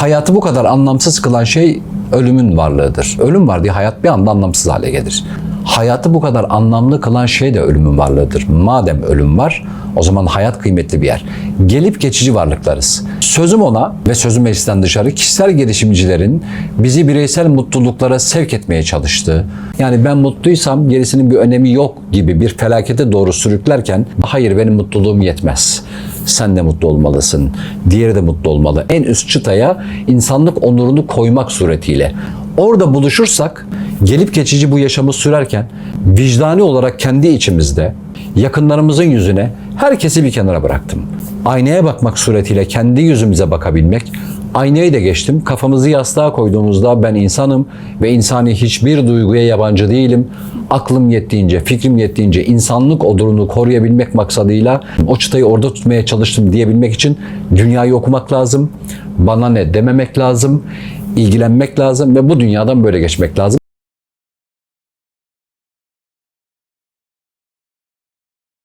hayatı bu kadar anlamsız kılan şey ölümün varlığıdır. Ölüm var diye hayat bir anda anlamsız hale gelir. Hayatı bu kadar anlamlı kılan şey de ölümün varlığıdır. Madem ölüm var, o zaman hayat kıymetli bir yer. Gelip geçici varlıklarız. Sözüm ona ve sözüm meclisten dışarı kişisel gelişimcilerin bizi bireysel mutluluklara sevk etmeye çalıştığı, yani ben mutluysam gerisinin bir önemi yok gibi bir felakete doğru sürüklerken, hayır benim mutluluğum yetmez. Sen de mutlu olmalısın. Diğeri de mutlu olmalı. En üst çıtaya insanlık onurunu koymak suretiyle. Orada buluşursak gelip geçici bu yaşamı sürerken vicdani olarak kendi içimizde yakınlarımızın yüzüne herkesi bir kenara bıraktım. Aynaya bakmak suretiyle kendi yüzümüze bakabilmek, aynayı da geçtim. Kafamızı yastığa koyduğumuzda ben insanım ve insani hiçbir duyguya yabancı değilim. Aklım yettiğince, fikrim yettiğince insanlık odurunu koruyabilmek maksadıyla o çıtayı orada tutmaya çalıştım diyebilmek için dünyayı okumak lazım. Bana ne dememek lazım, ilgilenmek lazım ve bu dünyadan böyle geçmek lazım.